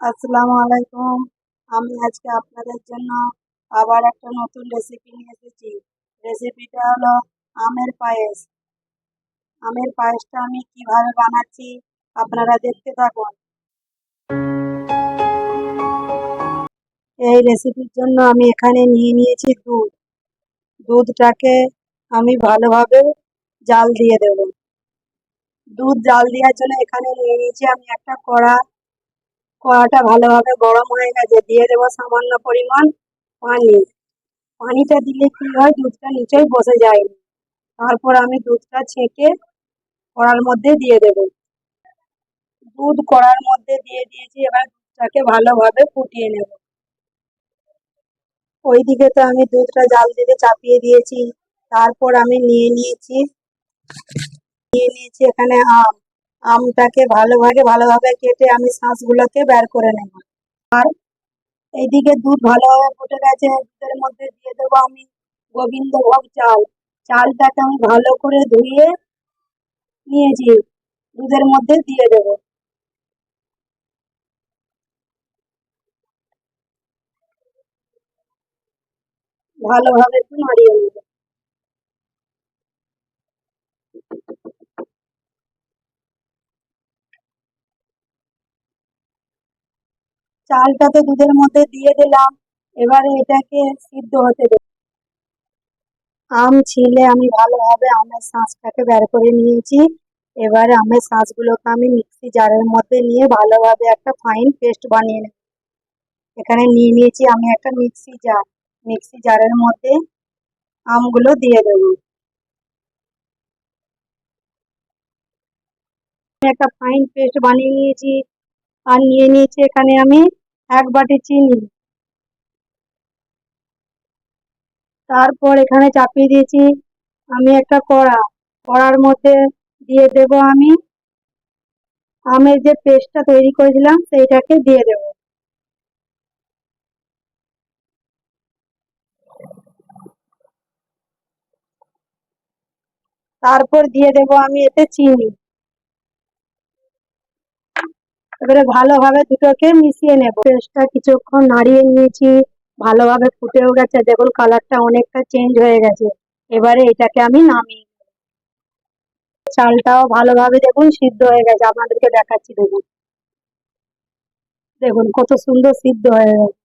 আসসালামু আলাইকুম। আমি আজকে আপনাদের জন্য আবার একটা নতুন রেসিপি নিয়ে এসেছি। রেসিপিটা হলো আমের পায়েস। আমের পায়েসটা আমি কীভাবে বানাচ্ছি আপনারা দেখতে থাকুন। এই রেসিপির জন্য আমি এখানে নিয়ে নিয়েছি দুধ। দুধটাকে আমি ভালোভাবে জাল দিয়ে দেব। দুধ জাল দেওয়ার জন্য এখানে নিয়ে নিয়েছি আমি একটা কড়া কড়াটা ভালোভাবে গরম হয়ে গেছে। দিয়ে দেবো সামান্য পরিমাণ পানি। পানিটা দিলে কি হয়, দুধটা নিচেই বসে যায়। তারপর আমি দুধটা ছেঁকে কড়ার মধ্যে দিয়ে দেব। দুধ কড়ার মধ্যে দিয়ে দিয়েছি, এবার দুধটাকে ভালোভাবে ফুটিয়ে নেব। ওই দিকে তো আমি দুধটা জাল দিতে চাপিয়ে দিয়েছি। তারপর আমি নিয়ে নিয়েছি নিয়ে নিয়েছি এখানে আম। আমটাকে ভালোভাবে ভালোভাবে কেটে আমি শাঁসগুলোকে বের করে নেব। আর এইদিকে দুধ ভালোভাবে ফুটে গেছে, দুধের মধ্যে দিয়ে দেবো আমি গোবিন্দভোগ চাল। চালটাকে আমি ভালো করে ধুয়ে নিয়েছি, দুধের মধ্যে দিয়ে দেবো। ভালোভাবে একটু নাড়িয়ে নেব। চালটা তো দুধের মধ্যে দিয়ে দিলাম। এবারে এটাকে সিদ্ধ হতে দেব আম ছিলে আমি ভালোভাবে আমের শাঁসটাকে বের করে নিয়েছি। এবারে আমের শাঁসগুলোকে আমি মিক্সি জারের মধ্যে নিয়ে ভালোভাবে একটা ফাইন পেস্ট বানিয়ে নেব। এখানে নিয়ে নিয়েছি আমি একটা মিক্সি জার। মিক্সি জারের মধ্যে আমগুলো দিয়ে দেব। একটা ফাইন পেস্ট বানিয়ে নিয়েছি। আর নিয়ে নিয়েছি এখানে আমি এক বাটি চিনি। তারপর এখানে চাপিয়ে দিয়েছি আমি একটা কড়া। কড়ার মধ্যে দিয়ে দেব আমি আমের যে পেস্টটা তৈরি করেছিলাম সেইটাকে দিয়ে দেব। তারপর দিয়ে দেব আমি এতে চিনি। এবারে ভালোভাবে দুটোকে মিশিয়ে নেব। পেস্টটা কিছুক্ষণ নাড়িয়ে নিয়েছি, ভালোভাবে ফুটেও গেছে। দেখুন, কালারটা অনেকটা চেঞ্জ হয়ে গেছে। এবারে এটাকে আমি নামিয়ে চালটাও ভালোভাবে দেখুন সিদ্ধ হয়ে গেছে। আপনাদেরকে দেখাচ্ছি, দেখুন। দেখুন, কত সুন্দর সিদ্ধ হয়ে গেছে।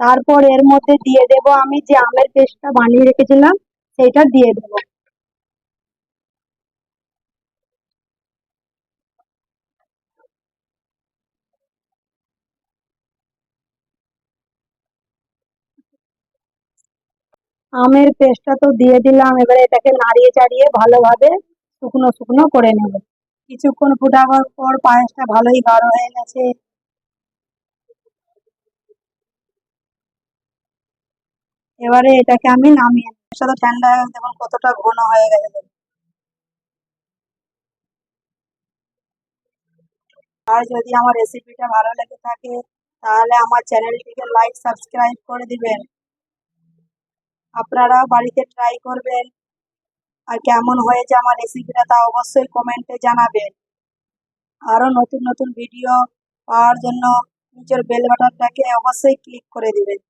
তারপর এর মধ্যে দিয়ে দেব আমি যে আমের পেস্টটা বানিয়ে রেখেছিলাম, সেটা দিয়ে দেব। আমের পেস্টটা তো দিয়ে দিলাম, এবারে এটাকে নাড়িয়ে চাড়িয়ে ভালোভাবে শুকনো শুকনো করে নেব। কিছুক্ষণ ফুটাবার পর পায়েসটা ভালোই গাঢ় হয়ে গেছে। এবারে এটাকে আমি নামিয়ে সাথে ঠান্ডা হয়ে গেছে, দেখুন কতটা ঘন হয়ে গেছে। আর যদি আমার রেসিপিটা ভালো লেগে থাকে, তাহলে আমার চ্যানেলটিকে লাইক সাবস্ক্রাইব করে দিবেন। আপনারাও বাড়িতে ট্রাই করবেন। আর কেমন হয়েছে আমার রেসিপিটা তা অবশ্যই কমেন্টে জানাবেন। আরও নতুন নতুন ভিডিও পাওয়ার জন্য নিজের বেল বাটনটাকে অবশ্যই ক্লিক করে দিবেন।